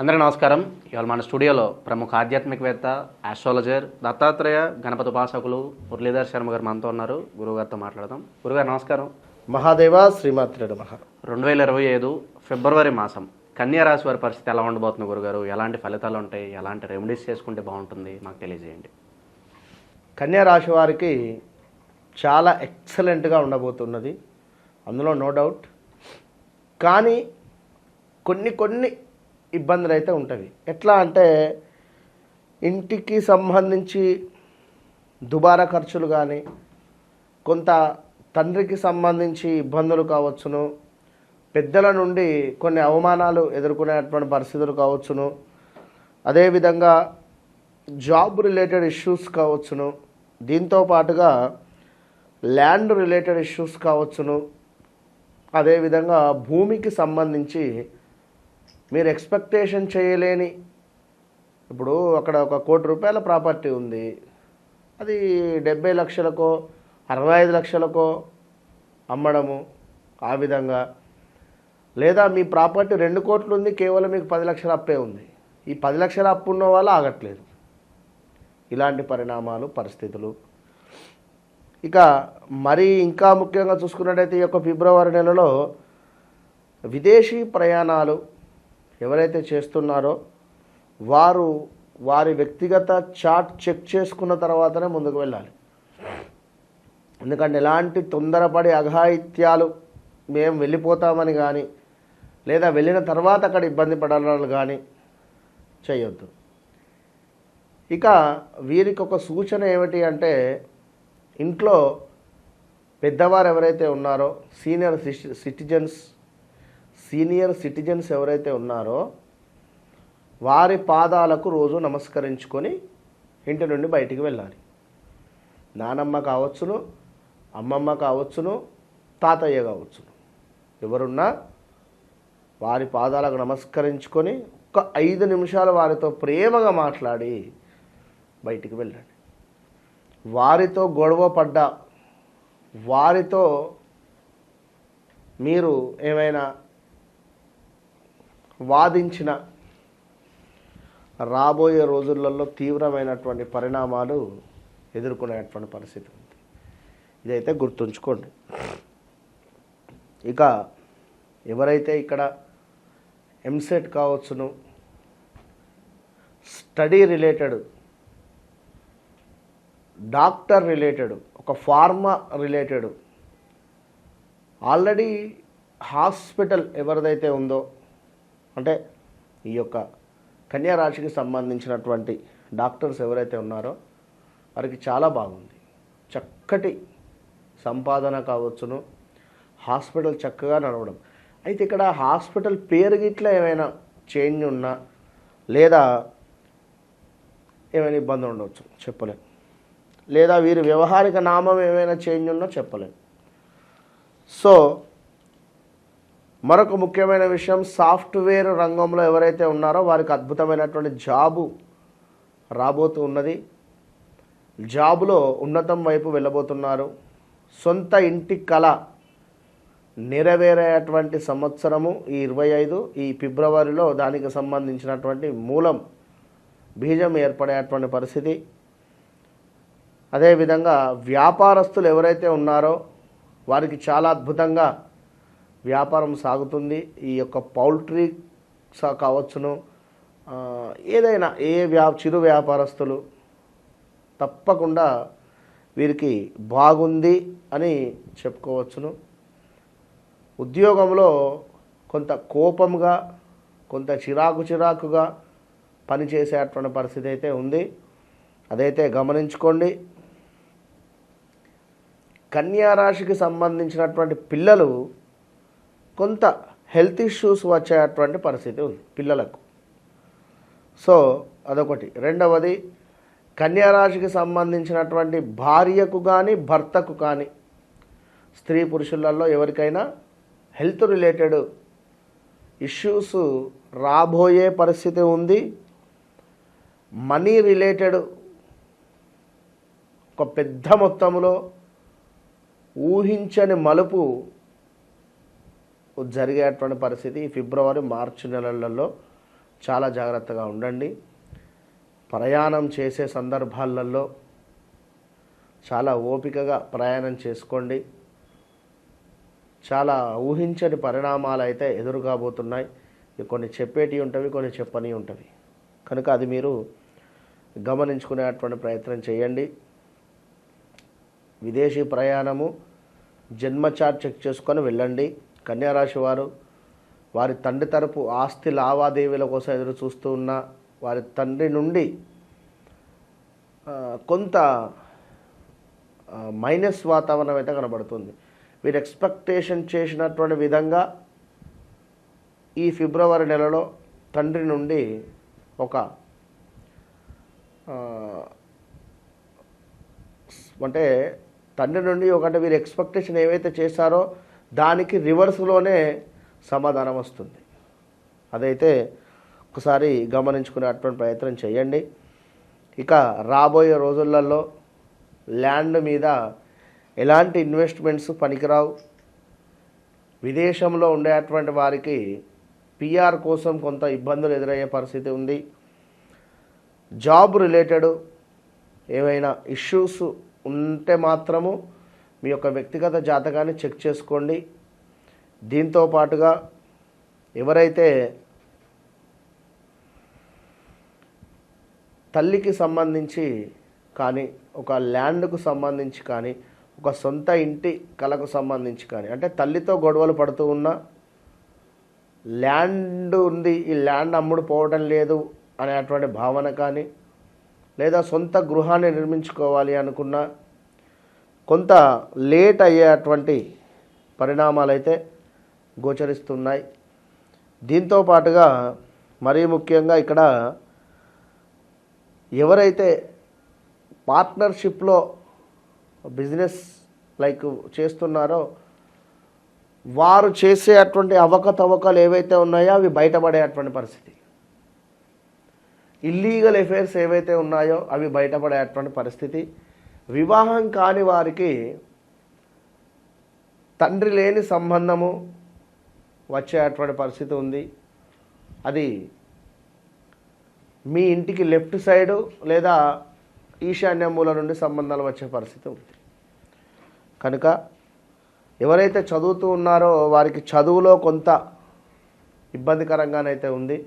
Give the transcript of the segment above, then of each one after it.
అందరికీ నమస్కారం. ఇవాళ మన స్టూడియోలో ప్రముఖ ఆధ్యాత్మికవేత్త ఆస్ట్రాలజర్ దత్తాత్రేయ గణపతి ఉపాసకులు మురళీధర్ శర్మ గారు మనతో ఉన్నారు. గురువుగారితో మాట్లాడదాం. గురుగారు నమస్కారం. మహాదేవ శ్రీమాత్రి నమ. రెండు వేల ఇరవై ఐదు ఫిబ్రవరి మాసం కన్యా రాశి వారి పరిస్థితి ఎలా ఉండబోతుంది గురుగారు? ఎలాంటి ఫలితాలు ఉంటాయి? ఎలాంటి రెమెడీస్ చేసుకుంటే బాగుంటుంది? మాకు తెలియజేయండి. కన్యా రాశి వారికి చాలా ఎక్సలెంట్గా ఉండబోతున్నది. అందులో నో డౌట్. కానీ కొన్ని కొన్ని ఇబ్బందులు అయితే ఉంటుంది ఎట్లా అంటే ఇంటికి సంబంధించి దుబారా ఖర్చులు కానీ కొంత తండ్రికి సంబంధించి ఇబ్బందులు కావచ్చును పెద్దల నుండి కొన్ని అవమానాలు ఎదుర్కొనేటువంటి పరిస్థితులు కావచ్చును అదేవిధంగా జాబ్ రిలేటెడ్ ఇష్యూస్ కావచ్చును దీంతో పాటుగా ల్యాండ్ రిలేటెడ్ ఇష్యూస్ కావచ్చును అదేవిధంగా భూమికి సంబంధించి మీరు ఎక్స్పెక్టేషన్ చేయలేని ఇప్పుడు అక్కడ ఒక కోటి రూపాయల ప్రాపర్టీ ఉంది అది డెబ్బై లక్షలకో అరవై ఐదు లక్షలకో అమ్మడము ఆ విధంగా. లేదా మీ ప్రాపర్టీ రెండు కోట్లు ఉంది కేవలం మీకు పది లక్షల అప్పే ఉంది. ఈ పది లక్షల అప్పు ఉన్న వాళ్ళు ఆగట్లేదు. ఇలాంటి పరిణామాలు పరిస్థితులు. ఇక మరి ఇంకా ముఖ్యంగా చూసుకున్నట్టయితే ఈ యొక్క ఫిబ్రవరి నెలలో విదేశీ ప్రయాణాలు ఎవరైతే చేస్తున్నారో వారు వారి వ్యక్తిగత చాట్ చెక్ చేసుకున్న తర్వాతనే ముందుకు వెళ్ళాలి. ఎందుకంటే ఎలాంటి తొందరపడి అఘాయిత్యాలు మేము వెళ్ళిపోతామని కానీ లేదా వెళ్ళిన తర్వాత అక్కడ ఇబ్బంది పడాలని కానీ చేయొద్దు. ఇక వీరికి ఒక సూచన ఏమిటి అంటే ఇంట్లో పెద్దవారు ఎవరైతే ఉన్నారో సీనియర్ సిటిజన్స్ సీనియర్ సిటిజన్స్ ఎవరైతే ఉన్నారో వారి పాదాలకు రోజు నమస్కరించుకొని ఇంటి నుండి బయటికి వెళ్ళాలి. నానమ్మ కావచ్చును అమ్మమ్మ కావచ్చును తాతయ్య కావచ్చును. ఎవరున్నా వారి పాదాలకు నమస్కరించుకొని ఒక ఐదు నిమిషాలు వారితో ప్రేమగా మాట్లాడి బయటికి వెళ్ళండి. వారితో గొడవ పడ్డా వారితో మీరు ఏమైనా వాదించిన రాబోయే రోజులలో తీవ్రమైనటువంటి పరిణామాలు ఎదుర్కొనేటువంటి పరిస్థితి ఉంది. ఇదైతే గుర్తుంచుకోండి. ఇక ఎవరైతే ఇక్కడ ఎంసెట్ కావచ్చును స్టడీ రిలేటెడ్ డాక్టర్ రిలేటెడ్ ఒక ఫార్మా రిలేటెడ్ ఆల్రెడీ హాస్పిటల్ ఎవరిదైతే ఉందో అంటే ఈ యొక్క కన్యా రాశికి సంబంధించినటువంటి డాక్టర్స్ ఎవరైతే ఉన్నారో వారికి చాలా బాగుంది. చక్కటి సంపాదన కావచ్చును. హాస్పిటల్ చక్కగా నడవడం. అయితే ఇక్కడ హాస్పిటల్ పేరు గిట్ల ఏమైనా చేంజ్ ఉన్నా లేదా ఏమైనా ఇబ్బంది ఉండవచ్చు చెప్పలేం. లేదా వీరి వ్యవహారిక నామం ఏమైనా చేంజ్ ఉన్నా చెప్పలేం. సో మరొక ముఖ్యమైన విషయం సాఫ్ట్వేర్ రంగంలో ఎవరైతే ఉన్నారో వారికి అద్భుతమైనటువంటి జాబు రాబోతూ ఉన్నది. జాబులో ఉన్నతం వైపు వెళ్ళబోతున్నారు. సొంత ఇంటి కళ నెరవేరేటువంటి సంవత్సరము ఈ ఇరవై ఐదు. ఈ ఫిబ్రవరిలో దానికి సంబంధించినటువంటి మూలం బీజం ఏర్పడేటువంటి పరిస్థితి. అదేవిధంగా వ్యాపారస్తులు ఎవరైతే ఉన్నారో వారికి చాలా అద్భుతంగా వ్యాపారం సాగుతుంది. ఈ యొక్క పౌల్ట్రీ కావచ్చును. ఏదైనా ఏ వ్యా చిరు వ్యాపారస్తులు తప్పకుండా వీరికి బాగుంది అని చెప్పుకోవచ్చును. ఉద్యోగంలో కొంత కోపంగా కొంత చిరాకు చిరాకుగా పనిచేసేటువంటి పరిస్థితి అయితే ఉంది. అదైతే గమనించుకోండి. కన్యా రాశికి సంబంధించినటువంటి పిల్లలు కొంత హెల్త్ ఇష్యూస్ వచ్చేటువంటి పరిస్థితి ఉంది పిల్లలకు. సో అదొకటి. రెండవది కన్యారాశికి సంబంధించినటువంటి భార్యకు కానీ భర్తకు కానీ స్త్రీ పురుషులలో ఎవరికైనా హెల్త్ రిలేటెడ్ ఇష్యూస్ రాబోయే పరిస్థితి ఉంది. మనీ రిలేటెడ్ ఒక పెద్ద మొత్తంలో ఊహించని మలుపు జరిగేటువంటి పరిస్థితి ఫిబ్రవరి మార్చి నెలలలో చాలా జాగ్రత్తగా ఉండండి. ప్రయాణం చేసే సందర్భాలలో చాలా ఓపికగా ప్రయాణం చేసుకోండి. చాలా ఊహించని పరిణామాలు అయితే ఎదురు కాబోతున్నాయి కొన్ని చెప్పేటివి ఉంటవి కొన్ని చెప్పని ఉంటవి కనుక అది మీరు గమనించుకునేటువంటి ప్రయత్నం చేయండి. విదేశీ ప్రయాణము జన్మ చార్ట్ చెక్ చేసుకొని వెళ్ళండి. కన్యారాశి వారు వారి తండ్రి తరపు ఆస్తి లావాదేవీల కోసం ఎదురు చూస్తూ ఉన్న వారి తండ్రి నుండి కొంత మైనస్ వాతావరణం అయితే కనబడుతుంది. వీరు ఎక్స్పెక్టేషన్ చేసినటువంటి విధంగా ఈ ఫిబ్రవరి నెలలో తండ్రి నుండి ఒక అంటే తండ్రి నుండి ఒకటి వీరు ఎక్స్పెక్టేషన్ ఏవైతే చేశారో దానికి రివర్స్లోనే సమాధానం వస్తుంది. అదైతే ఒకసారి గమనించుకునేటువంటి ప్రయత్నం చేయండి. ఇక రాబోయే రోజులలో ల్యాండ్ మీద ఎలాంటి ఇన్వెస్ట్మెంట్స్ పనికిరావు? విదేశంలో ఉండేటువంటి వారికి పిఆర్ కోసం కొంత ఇబ్బందులు ఎదురయ్యే పరిస్థితి ఉంది. జాబ్ రిలేటెడ్ ఏవైనా ఇష్యూస్ ఉంటే మాత్రము మీ యొక్క వ్యక్తిగత జాతకాన్ని చెక్ చేసుకోండి. దీంతో పాటుగా ఎవరైతే తల్లికి సంబంధించి కానీ ఒక ల్యాండ్కు సంబంధించి కానీ ఒక సొంత ఇంటి కళకు సంబంధించి కానీ అంటే తల్లితో గొడవలు పడుతూ ఉన్న ల్యాండ్ ఉంది ఈ ల్యాండ్ అమ్ముడు పోవడం లేదు అనేటువంటి భావన కానీ లేదా సొంత గృహాన్ని నిర్మించుకోవాలి అనుకున్న కొంత లేట్ అయ్యేటువంటి పరిణామాలు అయితే గోచరిస్తున్నాయి. దీంతో పాటుగా మరీ ముఖ్యంగా ఇక్కడ ఎవరైతే పార్ట్నర్షిప్లో బిజినెస్ లైక్ చేస్తున్నారో వారు చేసే అటువంటి అవకతవకలు ఏవైతే ఉన్నాయో అవి బయటపడేటువంటి పరిస్థితి. ఇల్లీగల్ ఎఫైర్స్ ఏవైతే ఉన్నాయో అవి బయటపడేటువంటి పరిస్థితి. వివాహం కాని వారికి తండ్రి లేని సంబంధము వచ్చేటువంటి పరిస్థితి ఉంది. అది మీ ఇంటికి లెఫ్ట్ సైడు లేదా ఈశాన్య మూల నుండి సంబంధాలు వచ్చే పరిస్థితి ఉంది. కనుక ఎవరైతే చదువుతూ ఉన్నారో వారికి చదువులో కొంత ఇబ్బందికరంగానైతే ఉంది.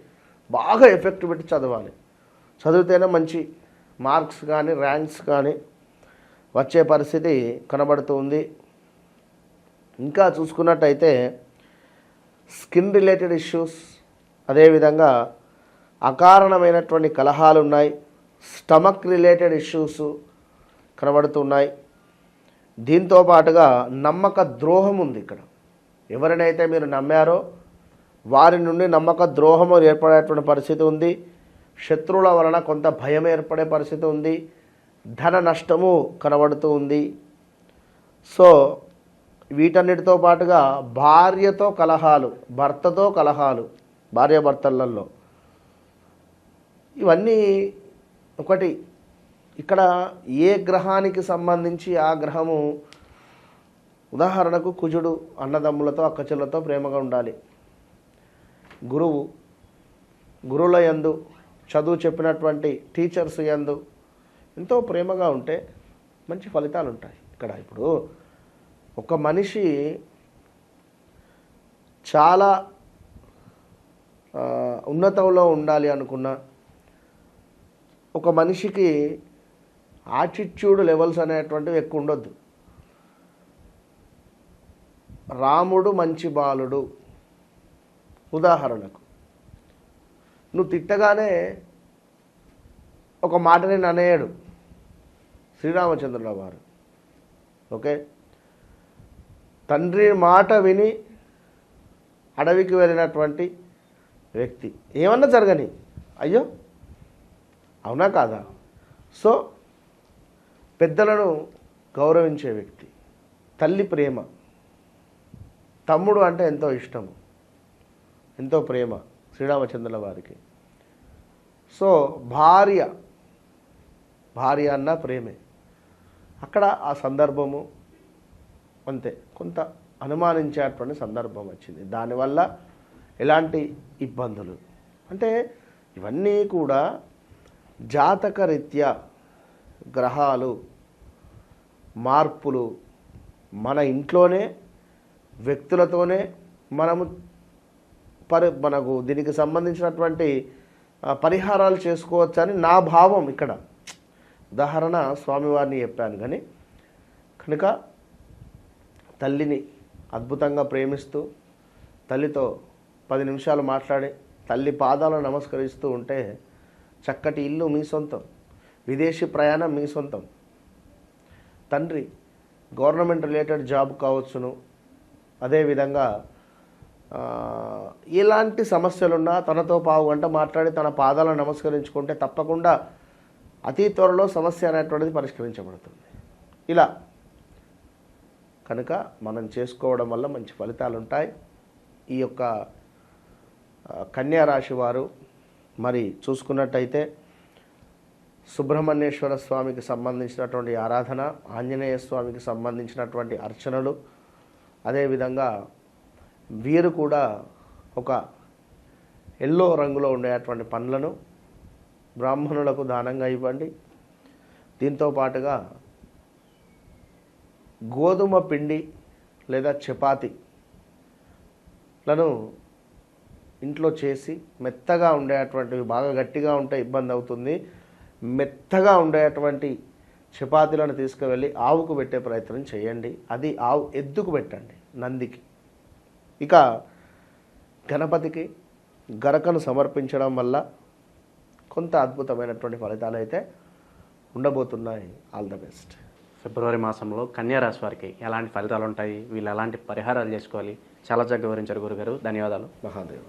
బాగా ఎఫెక్ట్ పెట్టి చదవాలి. చదివితేనే మంచి మార్క్స్ కానీ ర్యాంక్స్ కానీ వచ్చే పరిస్థితి కనబడుతుంది ఇంకా చూసుకున్నట్టయితే స్కిన్ రిలేటెడ్ ఇష్యూస్ అదేవిధంగా అకారణమైనటువంటి కలహాలు ఉన్నాయి. స్టమక్ రిలేటెడ్ ఇష్యూస్ కనబడుతున్నాయి దీంతో పాటుగా నమ్మక ద్రోహం ఉంది ఇక్కడ. ఎవరినైతే మీరు నమ్మారో వారి నుండి నమ్మక ద్రోహం ఏర్పడేటువంటి పరిస్థితి ఉంది. శత్రువుల వలన కొంత భయం ఏర్పడే పరిస్థితి ఉంది. ధన నష్టము కనబడుతూ ఉంది. సో వీటన్నిటితో పాటుగా భార్యతో కలహాలు భర్తతో కలహాలు భార్యాభర్తలలో ఇవన్నీ ఒకటి. ఇక్కడ ఏ గ్రహానికి సంబంధించి ఆ గ్రహము ఉదాహరణకు కుజుడు అన్నదమ్ములతో అక్కచెల్లతో ప్రేమగా ఉండాలి. గురువు గురువుల యందు చదువు చెప్పినటువంటి టీచర్స్ యందు ఎంతో ప్రేమగా ఉంటే మంచి ఫలితాలు ఉంటాయి. ఇక్కడ ఇప్పుడు ఒక మనిషి చాలా ఉన్నతంలో ఉండాలి అనుకున్న ఒక మనిషికి ఆటిట్యూడ్ లెవెల్స్ అనేటువంటివి ఎక్కువ ఉండొద్దు. రాముడు మంచి బాలుడు. ఉదాహరణకు నువ్వు తిట్టగానే ఒక మాటని అనేయడు. శ్రీరామచంద్రుల వారు ఓకే? తండ్రి మాట విని అడవికి వెళ్ళినటువంటి వ్యక్తి. ఏమన్నా జరగని. అయ్యో! అవునా కాదా? సో పెద్దలను గౌరవించే వ్యక్తి. తల్లి ప్రేమ. తమ్ముడు అంటే ఎంతో ఇష్టము. ఎంతో ప్రేమ శ్రీరామచంద్రుల వారికి సో భార్య. భార్య అన్న ప్రేమే. అక్కడ ఆ సందర్భము అంతే. కొంత అనుమానించేటువంటి సందర్భం వచ్చింది. దానివల్ల ఎలాంటి ఇబ్బందులు? అంటే ఇవన్నీ కూడా జాతక రీత్యా గ్రహాలు మార్పులు మన ఇంట్లోనే వ్యక్తులతోనే మనము పరి మనకు దీనికి సంబంధించినటువంటి పరిహారాలు చేసుకోవచ్చని నా భావం ఇక్కడ. ఉదాహరణ స్వామివారిని చెప్పాను కానీ కనుక తల్లిని అద్భుతంగా ప్రేమిస్తూ తల్లితో పది నిమిషాలు మాట్లాడి తల్లి పాదాలను నమస్కరిస్తూ ఉంటే చక్కటి ఇల్లు మీ సొంతం విదేశీ ప్రయాణం మీ సొంతం. తండ్రి గవర్నమెంట్ రిలేటెడ్ జాబ్ కావచ్చును. అదేవిధంగా ఎలాంటి సమస్యలున్నా తనతో పావు గంట మాట్లాడి తన పాదాలను నమస్కరించుకుంటే తప్పకుండా అతి త్వరలో సమస్య అనేటువంటిది పరిష్కరించబడుతుంది. ఇలా కనుక మనం చేసుకోవడం వల్ల మంచి ఫలితాలు ఉంటాయి ఈ యొక్క కన్యారాశి వారు మరి చూసుకున్నట్టయితే సుబ్రహ్మణ్యేశ్వర స్వామికి సంబంధించినటువంటి ఆరాధన ఆంజనేయ స్వామికి సంబంధించినటువంటి అర్చనలు అదేవిధంగా వీరు కూడా ఒక ఎల్లో రంగులో ఉండేటువంటి పండ్లను బ్రాహ్మణులకు దానంగా ఇవ్వండి. దీంతో పాటుగా గోధుమ పిండి లేదా చపాతీలను ఇంట్లో చేసి మెత్తగా ఉండేటువంటివి బాగా గట్టిగా ఉంటే ఇబ్బంది అవుతుంది. మెత్తగా ఉండేటువంటి చపాతీలను తీసుకువెళ్ళి ఆవుకు పెట్టే ప్రయత్నం చేయండి. అది ఆవు ఎద్దుకు పెట్టండి నందికి. ఇక గణపతికి గరకను సమర్పించడం వల్ల కొంత అద్భుతమైనటువంటి ఫలితాలు అయితే ఉండబోతున్నాయి. ఆల్ ద బెస్ట్ ఫిబ్రవరి మాసంలో కన్యా రాశి వారికి ఎలాంటి ఫలితాలు ఉంటాయి? వీళ్ళు ఎలాంటి పరిహారాలు చేసుకోవాలి? చాలా చక్కగా వివరించారు గురుగారు. ధన్యవాదాలు. మహాదేవ.